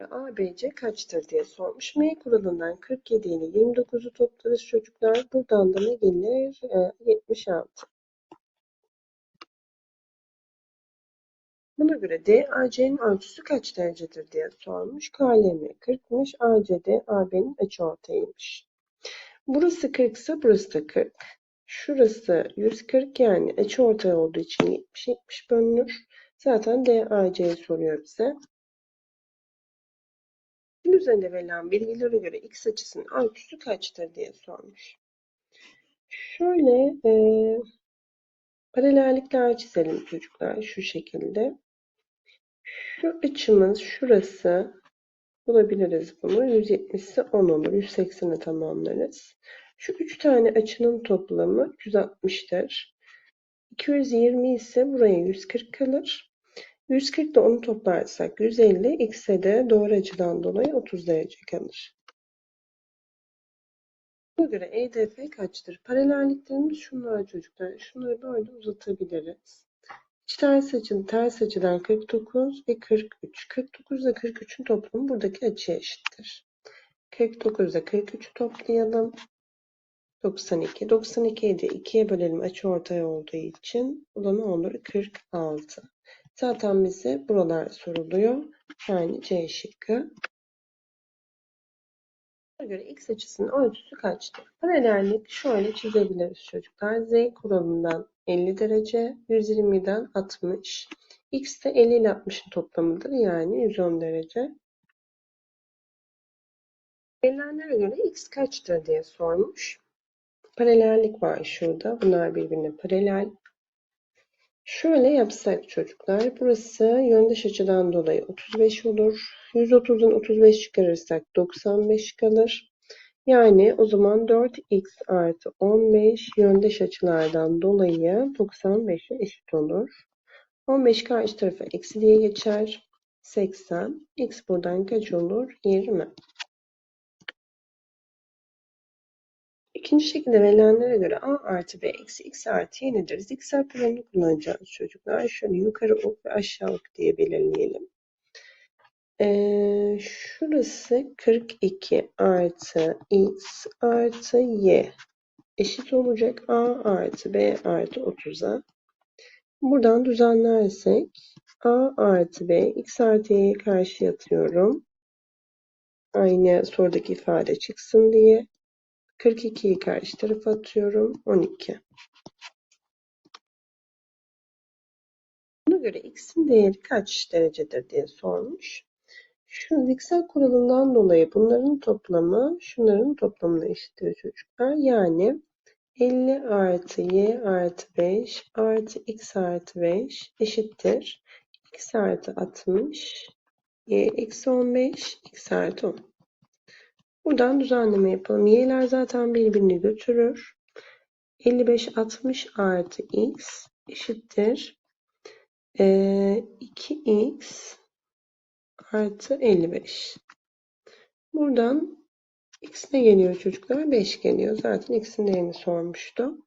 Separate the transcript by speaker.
Speaker 1: ABC kaçtır diye sormuş. M kuralından 47 ile 29'u toplarız çocuklar. Buradan da ne gelir? Ee, 76. Buna göre DAC'nin ölçüsü kaç derecedir diye sormuş. KLM 40'mış. ACD AB'nin açıortayıymış. Burası 40 ise burası da 40. Şurası 140 yani açıortay olduğu için 70 70 bölünür. Zaten DAC'yi soruyor bize. Gün üzerinde verilen bilgilere göre x açısının ölçüsü kaçtır diye sormuş. Şöyle e, paralellikler çizelim çocuklar şu şekilde. Şu açımız şurası bulabiliriz bunu. 170 ise 10 olur. 180'e tamamlarız. Şu üç tane açının toplamı 160'tır. 220 ise buraya 140 kalır. 140 ile onu toplarsak 150, x'e de doğru açıdan dolayı 30 derece kalır. Buna göre EDF kaçtır? Paralelliklerimiz şunlar çocuklar. Şunları böyle uzatabiliriz. İç ters açının ters açıdan 49 ve 43. 49 ile 43'ün toplamı buradaki açıya eşittir. 49 ile 43'ü toplayalım. 92. 92'yi de 2'ye bölelim açı ortaya olduğu için. Ne olur? 46. Zaten bize buralar soruluyor. Yani C şıkkı. Buna göre x açısının ölçüsü kaçtır? Paralellik şöyle çizebiliriz çocuklar. Z kuralından 50 derece, 120'den 60. X de 50 ile 60'ın toplamıdır. Yani 110 derece. Verilenlere göre x kaçtır diye sormuş. Paralellik var şurada. Bunlar birbirine paralel. Şöyle yapsak çocuklar. Burası yöndeş açıdan dolayı 35 olur. 130'dan 35 çıkarırsak 95 kalır. Yani o zaman 4x artı 15 yöndeş açılardan dolayı 95'e eşit olur. 15 karşı tarafa eksi diye geçer. 80. X buradan kaç olur? 20. İkinci şekilde verilenlere göre a artı b eksi x artı y nedir? Zikzak kuralını kullanacağız çocuklar. Şöyle yukarı ok ve aşağı ok diye belirleyelim. Ee, şurası 42 artı x artı y eşit olacak a artı b artı 30'a. Buradan düzenlersek a artı b x artı y'ye karşı atıyorum. Aynı sorudaki ifade çıksın diye. 42'yi karşı tarafa atıyorum. 12. Buna göre x'in değeri kaç derecedir diye sormuş. Şu zikzak kuralından dolayı bunların toplamı şunların toplamına eşittir çocuklar. Yani 50 artı y artı 5 artı x artı 5 eşittir. x artı 60 y eksi 15 x artı 10. Buradan düzenleme yapalım. Y'ler zaten birbirini götürür. 55 60 artı x eşittir. Ee, 2x artı 55. Buradan x ne geliyor çocuklar? 5 geliyor. Zaten x'in değerini sormuştu.